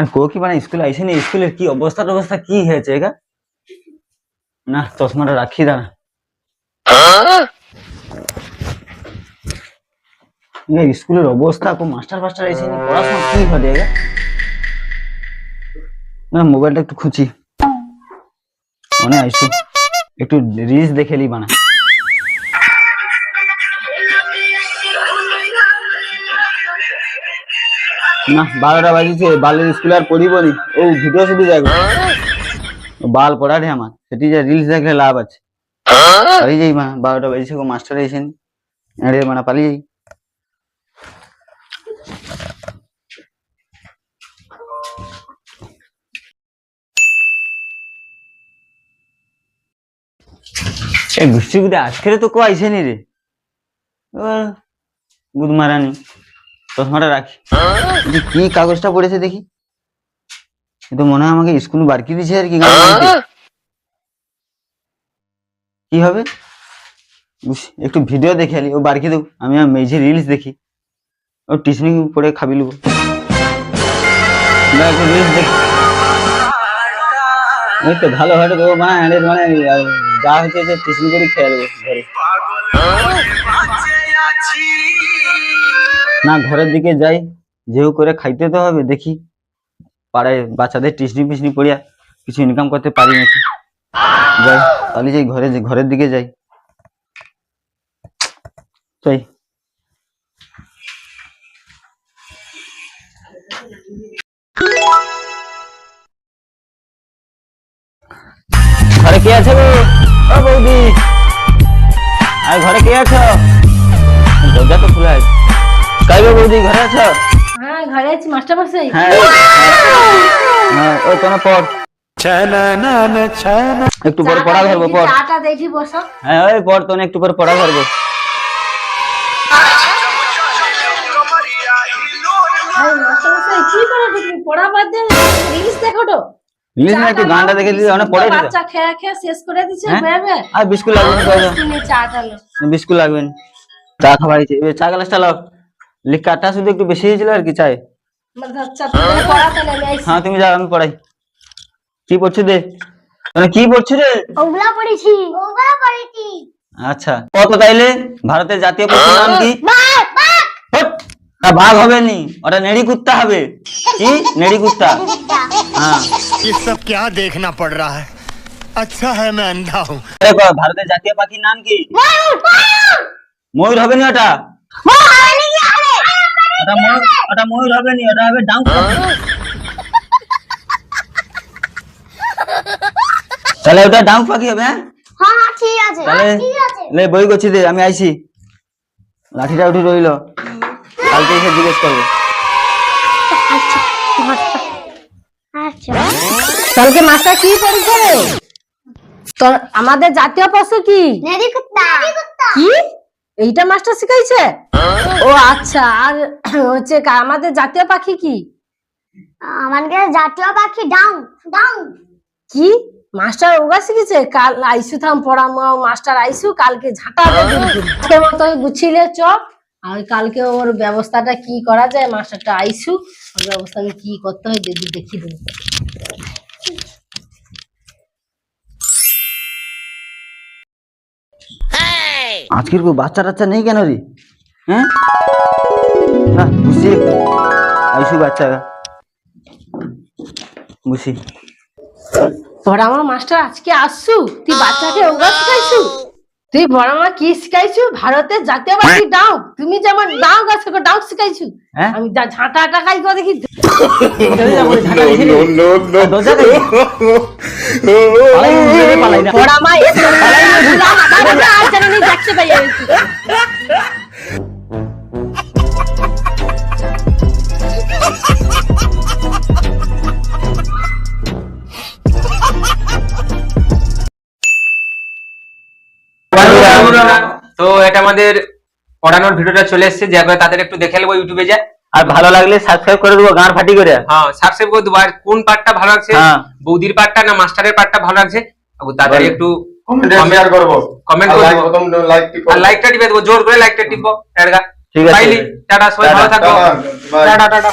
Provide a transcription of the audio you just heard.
আর কো কি মানে স্কুলে আইসেনি স্কুলের কি অবস্থা অবস্থা কি হয়েছে এগা না, চশমাটা রাখি দাঁড়া। স্কুলের অবস্থা কো মাস্টার ফাস্টার আইসেনি পড়াশোনা কি হবে এগা না, মোবাইলটা একটু খুঁজি। মনে আইসু একটু রিলস দেখে লি বানা। না, বারোটা বাজিছে, বালের স্কুলে আর পড়িব নি। ও, ভিডিও শুধু দেখব বাল পড়ারে আমার, সেটি যে রিলস দেখলে লাভ আছে। পালিয়ে যাই মা, বারোটা বাজিছে গো, মাস্টার এসেন আরে মানে পালিয়ে যাই। এ গুষ্টি গুদে আজকে তো কো আইসে নি রে। গুদ মারানি চশমাটা রাখি। কি কাগজটা পড়েছে দেখি। কিন্তু মনে হয় আমাকে স্কুল বারকি দিছে আর কি কি হবে? একটু ভিডিও দেখে আলি, ও বারকি দেব। আমি আর মেঝে রিলস দেখি। ও টিউশনি পড়ে খাবি লুব। তো ভালো তো মানে আরে মানে যা হচ্ছে টিউশনি করে খেয়ে নেব ঘরে। না, ঘরের দিকে যাই যেও করে খাইতে তো হবে, দেখি। পাড়ায় বাচ্চাদের টিসনি পিসনি পড়িয়া কিছু ইনকাম করতে পারি নাকি? যাই, তাহলে যাই ঘরে ঘরের দিকে যাই। যাই। ঘরে কে আছে আর ঘরে কে আছো? দরজা তো খোলা আছে। ঘরে আছো? হ্যাঁ ঘরে আছি মাস্টার মশাই। হ্যাঁ। হ্যাঁ ও তোমার পর একটু পরে পড়া ধরবো পর চাটা দেখি বসো। হ্যাঁ ওই পর তো একটু পরে পড়া ধরবো। আরে মাস্টার মশাই কি করে তুমি পড়া বাদ দিয়ে রিলস দেখো তো। ইংলিশ না একটু গানটা দেখে দিলে অনেক পড়ে দিতে বাচ্চা খেয়ে খেয়ে শেষ করে দিছে হ্যাঁ? আর বিস্কুট লাগবে না চাটা বিস্কুট লাগবে না। চা খাবার চা গ্লাসটা লাও। লিখ কাঠটা শুধু একটু বেশি হয়েছিল আর কি চাই মানে আচ্ছা তুমি পড়াতে নেমে আইছি হ্যাঁ তুমি যাও আমি পড়াই কি পড়ছো দে মানে কি পড়ছো রে ওগুলা পড়েছি ওগুলা পড়েছি আচ্ছা কত তাইলে ভারতের জাতীয় পশুর নাম কি হট! তা বাঘ হবে নি ওটা নেড়ি কুত্তা হবে কি নেড়ি কুত্তা হ্যাঁ ये सब क्या देखना पड़ रहा है अच्छा है मैं अंधा हूँ দেখো ভারতের জাতীয় পাখির নাম কি ময়ূর হবে না ওটা ওটা ময়ূর ওটা ময়ূর হবে নি ওটা হবে ডাউন তাহলে ওটা ডাউন পাখি হবে হ্যাঁ? হ্যাঁ ঠিক আছে তাহলে লে বই করছি দে আমি আইছি। লাঠিটা উঠে রইল। কালকে এসে জিজ্ঞেস করব। কালকে মাস্টার কি পড়েছে তোর আমাদের জাতীয় পশু কি? কি? এইটা মাস্টার শিখাইছে? ও আচ্ছা আর হচ্ছে আমাদের জাতীয় পাখি কি? আমাদের জাতীয় পাখি ডাউন ডাউন। কি? মাস্টার ওগা শিখেছে? কাল আইসু থাম পড়ামো মাস্টার আইসু কালকে ঝাঁটা আজকের মতো গুছিলে চ আর কালকে ওর ব্যবস্থাটা কি করা যায় মাস্টারটা আইসু ওর ব্যবস্থা আমি কি করতে হয় দেখি দেখি দেবো আজকের কোনো বাচ্চা টাচ্চা নেই কেন রে? হ্যাঁ? না বুঝছি আইসু বাচ্চা। বুঝছি পড়ামা মাস্টার আজকে আসছু? তুই বাচ্চাকে ওগা শিখাইছু? তুই পড়ামা কি শিখাইছু? ভারতের জাতীয় পাখি ডাউ তুমি যেমন ডাউ গাছ ডাউ শিখাইছু। হ্যাঁ? আমি যা ঝাঁটা টাকাই করে দেখি। তো এটা আমাদের পড়ানোর ভিডিওটা চলে এসেছে, যে একবার তাদের একটু দেখে নেব ইউটিউবে যা। আর ভালো লাগলে সাবস্ক্রাইব করে দেবো গান ফাটি করে। হ্যাঁ সাবস্ক্রাইব করে দেবো। আর কোন পার্টটা ভালো লাগছে? হ্যাঁ। বৌদির পার্টটা না মাস্টারের পার্টটা ভালো লাগছে? তাদের একটু কমেন্ট শেয়ার করব। কমেন্ট আর করে লাইক দেবো প্রথম লাইক টিপ আর লাইকটা টিপে দেবো জোর করে লাইকটা টিপবো এরগা ঠিক আছে। টাটা সবাই ভালো থাকো। টাটা। টাটা।